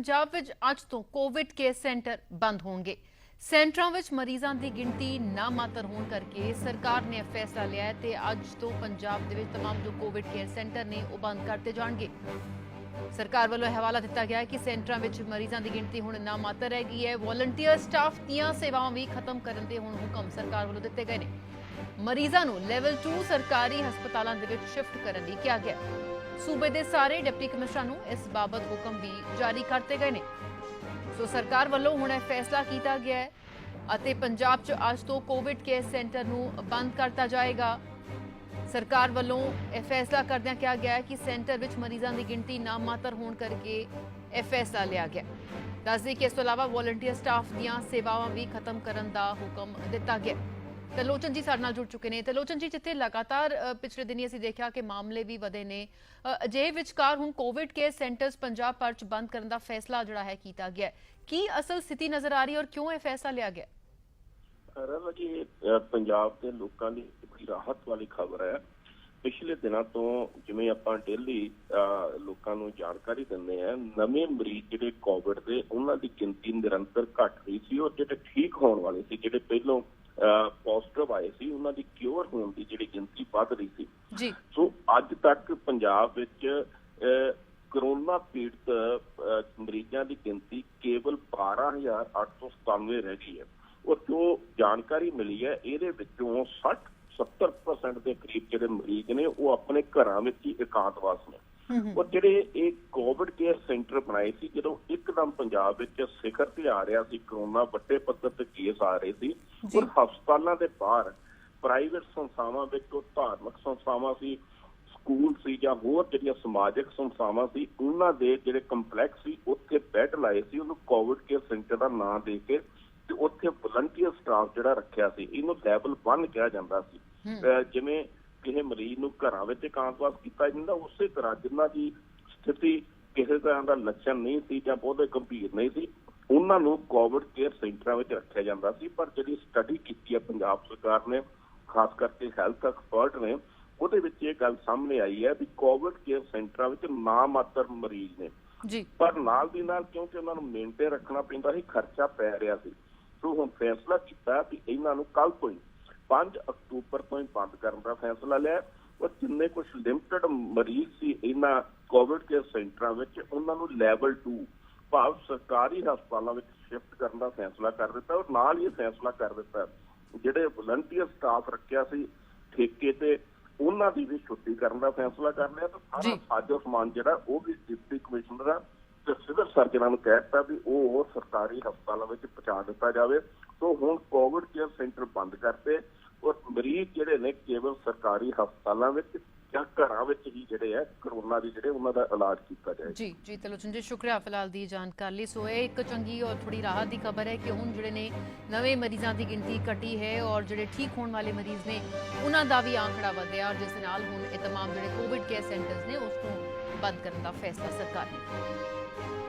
ਪੰਜਾਬ ਵਿੱਚ ਅੱਜ ਤੋਂ ਕੋਵਿਡ ਕੇਅਰ ਸੈਂਟਰ ਬੰਦ ਹੋਣਗੇ ਸੈਂਟਰਾਂ ਵਿੱਚ ਮਰੀਜ਼ਾਂ ਦੀ ਗਿਣਤੀ ਨਾ ਮਾਤਰ ਹੋਣ ਕਰਕੇ ਸਰਕਾਰ ਨੇ ਇਹ ਫੈਸਲਾ ਲਿਆ ਹੈ ਤੇ ਅੱਜ ਤੋਂ ਪੰਜਾਬ ਦੇ ਵਿੱਚ तमाम ਜੋ ਕੋਵਿਡ ਕੇਅਰ ਸੈਂਟਰ ਨੇ ਉਹ ਬੰਦ ਕਰਤੇ ਜਾਣਗੇ ਸਰਕਾਰ ਵੱਲੋਂ ਇਹ ਹਵਾਲਾ ਦਿੱਤਾ ਗਿਆ ਹੈ ਕਿ ਸੈਂਟਰਾਂ ਵਿੱਚ ਮਰੀਜ਼ਾਂ ਦੀ ਗਿਣਤੀ ਹੁਣ ਨਾ ਮਾਤਰ ਰਹਿ ਗਈ ਹੈ ਵੋਲੰਟੀਅਰ ਸਟਾਫ ਦੀਆਂ ਸੇਵਾਵਾਂ ਵੀ ਖਤਮ ਕਰਨ ਦੇ ਹੁਣ ਹੁਕਮ ਸਰਕਾਰ ਵੱਲੋਂ ਦਿੱਤੇ ਗਏ ਨੇ ਮਰੀਜ਼ਾਂ ਨੂੰ ਲੈਵਲ 2 ਸਰਕਾਰੀ ਹਸਪਤਾਲਾਂ ਦੇ ਵਿੱਚ ਸ਼ਿਫਟ ਕਰਨ ਲਈ ਕਿਹਾ ਗਿਆ ਹੈ। ਸੂਬੇ ਦੇ ਸਾਰੇ ਡਿਪਟੀ ਕਮਿਸ਼ਨਰਾਂ ਨੂੰ ਇਸ ਬਾਬਤ ਹੁਕਮ ਵੀ ਜਾਰੀ ਕਰਤੇ ਗਏ ਨੇ। ਸੋ ਸਰਕਾਰ ਵੱਲੋਂ ਹੁਣ ਇਹ ਫੈਸਲਾ ਕੀਤਾ ਗਿਆ ਹੈ ਅਤੇ ਪੰਜਾਬ 'ਚ ਅੱਜ ਤੋਂ ਕੋਵਿਡ ਕੇਅਰ ਸੈਂਟਰ ਨੂੰ ਬੰਦ ਕਰਤਾ ਜਾਏਗਾ। ਸਰਕਾਰ ਵੱਲੋਂ ਇਹ ਫੈਸਲਾ ਕਰਦਿਆਂ ਕਿਹਾ ਗਿਆ ਹੈ ਕਿ ਸੈਂਟਰ ਵਿੱਚ ਮਰੀਜ਼ਾਂ ਦੀ ਗਿਣਤੀ ਨਾ ਮਾਤਰ ਹੋਣ ਕਰਕੇ ਇਹ ਫੈਸਲਾ ਲਿਆ ਗਿਆ ਦੱਸਦੇ ਕਿ ਇਸ ਤੋਂ ਇਲਾਵਾ ਵੋਲੰਟੀਅਰ ਸਟਾਫ ਦੀਆਂ ਸੇਵਾਵਾਂ ਵੀ ਖਤਮ ਕਰਨ ਦਾ ਹੁਕਮ ਦਿੱਤਾ ਗਿਆ ਤੇ ਲੋਚਨ ਜੀ ਸਾਡੇ ਨਾਲ ਜੁੜ ਚੁੱਕੇ ਨੇ। ਤੇ ਲੋਚਨ ਜੀ ਜਿੱਥੇ ਲਗਾਤਾਰ ਪਿਛਲੇ ਦਿਨੀ ਅਸੀਂ ਦੇਖਿਆ ਕਿ ਮਾਮਲੇ ਵੀ ਵਧੇ ਨੇ। ਅ, ਵਿਚਕਾਰ ਹੁਣ ਕੋਵਿਡ ਕੇਅਰ ਸੈਂਟਰਸ ਪੰਜਾਬ ਭਰ ਚ ਬੰਦ ਕਰਨ ਦਾ ਫੈਸਲਾ ਜਿਹੜਾ ਹੈ ਕੀਤਾ ਗਿਆ ਕੀ ਅਸਲ ਸਥਿਤੀ ਨਜ਼ਰ ਆ ਰਹੀ ਔਰ ਕਿਉਂ ਇਹ ਫੈਸਲਾ ਲਿਆ ਗਿਆ ਰਵ ਜੀ ਪੰਜਾਬ ਦੇ ਲੋਕਾਂ ਲਈ ਬੜੀ ਰਾਹਤ ਵਾਲੀ ਖਬਰ ਹੈ। ਪਿਛਲੇ ਦਿਨਾਂ ਤੋਂ ਜਿਵੇਂ ਆਪਾਂ ਡੇਲੀ ਲੋਕਾਂ ਨੂੰ ਜਾਣਕਾਰੀ ਦਿੰਦੇ ਆ ਨਵੇਂ ਮਰੀਜ਼ ਜਿਹੜੇ ਕੋਵਿਡ ਦੇ ਉਹਨਾਂ ਦੀ ਗਿਣਤੀ ਨਿਰੰਤਰ ਘਟ ਰਹੀ ਸੀ। ਔਰ ਜਿਹੜੇ ਠੀਕ ਹੋਣ ਵਾਲੇ ਸੀ ਜਿਹੜੇ ਪਹਿਲੋਂ ਪੋਜ਼ਿਟਿਵ ਆਏ ਸੀ ਉਹਨਾਂ ਦੀ ਕਿਉਰ ਹੋਣ ਦੀ ਜਿਹੜੀ ਗਿਣਤੀ ਵੱਧ ਰਹੀ ਸੀ। ਜੀ। ਸੋ ਅੱਜ ਤੱਕ ਪੰਜਾਬ ਵਿੱਚ ਕਰੋਨਾ ਪੀੜਤ ਮਰੀਜ਼ਾਂ ਦੀ ਗਿਣਤੀ ਕੇਵਲ 12897 ਰਹਿ ਗਈ ਹੈ। ਔਰ ਜੋ ਜਾਣਕਾਰੀ ਮਿਲੀ ਹੈ ਇਹਦੇ ਵਿੱਚੋਂ 60 70% ਦੇ ਕਰੀਬ ਜਿਹੜੇ ਮਰੀਜ਼ ਨੇ ਉਹ ਆਪਣੇ ਘਰਾਂ ਵਿੱਚ ਹੀ ਇਕਾਂਤਵਾਸ ਨੇ। ਔਰ ਜਿਹੜੇ ਇਹ ਕੋਵਿਡ ਕੇਅਰ ਸੈਂਟਰ ਬਣਾਏ ਸੀ ਜਦੋਂ ਇੱਕਦਮ ਪੰਜਾਬ ਵਿੱਚ ਸਿਖਰ ਤੇ ਆ ਰਿਹਾ ਸੀ ਕਰੋਨਾ ਵੱਡੇ ਪੱਧਰ ਤੇ ਕੇਸ ਆ ਰਹੇ ਸੀ ਔਰ ਹਸਪਤਾਲਾਂ ਦੇ ਬਾਹਰ ਪ੍ਰਾਈਵੇਟ ਸੰਸਥਾਵਾਂ ਵਿੱਚ ਉਹ ਧਾਰਮਿਕ ਸੰਸਥਾਵਾਂ ਸੀ ਸਕੂਲ ਸੀ ਜਾਂ ਹੋਰ ਜਿਹੜੀਆਂ ਸਮਾਜਿਕ ਸੰਸਥਾਵਾਂ ਸੀ ਉਹਨਾਂ ਦੇ ਜਿਹੜੇ ਕੰਪਲੈਕਸ ਸੀ ਉੱਥੇ ਬੈੱਡ ਲਾਏ ਸੀ ਉਹਨੂੰ ਕੋਵਿਡ ਕੇਅਰ ਸੈਂਟਰ ਦਾ ਨਾਮ ਦੇ ਕੇ ਤੇ ਉੱਥੇ ਵਲੰਟੀਅਰ ਸਟਾਫ ਜਿਹੜਾ ਰੱਖਿਆ ਸੀ ਇਹਨੂੰ ਲੈਵਲ 1 ਕਿਹਾ ਜਾਂਦਾ ਸੀ। ਜਿਵੇਂ ਕਿਸੇ ਮਰੀਜ਼ ਨੂੰ ਘਰਾਂ ਵਿੱਚ ਇਕਾਂਤਵਾਸ ਕੀਤਾ ਜਾਂਦਾ ਉਸੇ ਤਰ੍ਹਾਂ ਜਿਨ੍ਹਾਂ ਦੀ ਸਥਿਤੀ ਕਿਸੇ ਤਰ੍ਹਾਂ ਦਾ ਲੱਛਣ ਨਹੀਂ ਸੀ ਜਾਂ ਬਹੁਤੇ ਗੰਭੀਰ ਨਹੀਂ ਸੀ ਉਹਨਾਂ ਨੂੰ ਕੋਵਿਡ ਕੇਅਰ ਸੈਂਟਰਾਂ ਵਿੱਚ ਰੱਖਿਆ ਜਾਂਦਾ ਸੀ। ਪਰ ਜਿਹੜੀ ਸਟੱਡੀ ਕੀਤੀ ਹੈ ਪੰਜਾਬ ਸਰਕਾਰ ਨੇ ਖਾਸ ਕਰਕੇ ਹੈਲਥ ਐਕਸਪਰਟ ਨੇ ਉਹਦੇ ਵਿੱਚ ਇਹ ਗੱਲ ਸਾਹਮਣੇ ਆਈ ਹੈ ਵੀ ਕੋਵਿਡ ਕੇਅਰ ਸੈਂਟਰਾਂ ਵਿੱਚ ਨਾ ਮਾਤਰ ਮਰੀਜ਼ ਨੇ। ਜੀ। ਪਰ ਨਾਲ ਦੀ ਨਾਲ ਕਿਉਂਕਿ ਉਹਨਾਂ ਨੂੰ ਮੇਨਟੇਨ ਰੱਖਣਾ ਪੈਂਦਾ ਸੀ ਖਰਚਾ ਪੈ ਰਿਹਾ ਸੀ। ਸੋ ਹੁਣ ਫੈਸਲਾ ਕੀਤਾ ਵੀ ਇਹਨਾਂ ਨੂੰ ਕੱਲ ਤੋਂ ਹੀ 5 ਅਕਤੂਬਰ ਤੋਂ ਹੀ ਬੰਦ ਕਰਨ ਦਾ ਫੈਸਲਾ ਲਿਆ ਔਰ ਜਿੰਨੇ ਕੁਝ ਲਿਮਟਿਡ ਮਰੀਜ਼ ਸੀ ਇਹਨਾਂ ਕੋਵਿਡ ਕੇਅਰ ਸੈਂਟਰਾਂ ਵਿੱਚ ਉਹਨਾਂ ਨੂੰ ਲੈਵਲ 2 ਭਾਵ ਸਰਕਾਰੀ ਹਸਪਤਾਲਾਂ ਵਿੱਚ ਸ਼ਿਫਟ ਕਰਨ ਦਾ ਫੈਸਲਾ ਕਰ ਦਿੱਤਾ ਔਰ ਨਾਲ ਹੀ ਫੈਸਲਾ ਕਰ ਦਿੱਤਾ ਜਿਹੜੇ ਵਲੰਟੀਅਰ ਸਟਾਫ ਰੱਖਿਆ ਸੀ ਠੇਕੇ ਤੇ ਉਹਨਾਂ ਦੀ ਵੀ ਛੁੱਟੀ ਕਰਨ ਦਾ ਫੈਸਲਾ ਕਰ ਲਿਆ ਤੇ ਸਾਰਾ। ਸਾਜੋ ਸਮਾਨ ਜਿਹੜਾ ਉਹ ਵੀ ਡਿਪਟੀ ਕਮਿਸ਼ਨਰ ਤੇ ਸਿਵਲ ਸਰਜਨਾਂ ਨੂੰ ਕਹਿ ਦਿੱਤਾ ਵੀ ਉਹ ਸਰਕਾਰੀ ਹਸਪਤਾਲਾਂ ਵਿੱਚ ਪਹੁੰਚਾ ਦਿੱਤਾ ਜਾਵੇ। ਸੋ ਹੁਣ ਕੋਵਿਡ ਕੇਅਰ ਸੈਂਟਰ ਬੰਦ ਕਰਤੇ। ਔਰ ਮਰੀਜ਼ ਜਿਹੜੇ ਨੇ ਕੇਵਲ ਸਰਕਾਰੀ ਹਸਪਤਾਲਾਂ ਵਿੱਚ ਜਾਂ ਘਰਾਂ ਵਿੱਚ ਹੀ ਜਿਹੜੇ ਆ, ਕਰੋਨਾ ਦੇ ਜਿਹੜੇ ਉਹਨਾਂ ਦਾ ਇਲਾਜ ਕੀਤਾ ਜਾਏ। ਜੀ ਜੀ ਤਲੋਚਨ ਜੀ ਸ਼ੁਕਰੀਆ ਫਿਲਹਾਲ ਦੀ ਜਾਣਕਾਰੀ ਲਈ। ਸੋ ਇਹ ਇੱਕ ਚੰਗੀ ਔਰ ਥੋੜੀ ਰਾਹਤ ਦੀ ਖਬਰ ਹੈ ਕਿ ਹੁਣ ਜਿਹੜੇ ਨੇ ਨਵੇਂ ਮਰੀਜ਼ਾਂ ਦੀ ਗਿਣਤੀ ਘਟੀ ਹੈ ਔਰ ਜਿਹੜੇ ਠੀਕ ਹੋਣ ਵਾਲੇ ਮਰੀਜ਼ ਨੇ, ਉਹਨਾਂ ਦਾ ਵੀ ਆંકੜਾ ਵਧਿਆ ਔਰ ਜਿਸ ਨਾਲ ਹੁਣ ਇਹ तमाम ਜਿਹੜੇ ਕੋਵਿਡ ਕੇਅਰ ਸੈਂਟਰਸ ਨੇ, ਉਸ ਨੂੰ ਬੰਦ ਕਰਨ ਦਾ ਫੈਸਲਾ ਸਰਕਾਰ ਨੇ ਕੀਤਾ।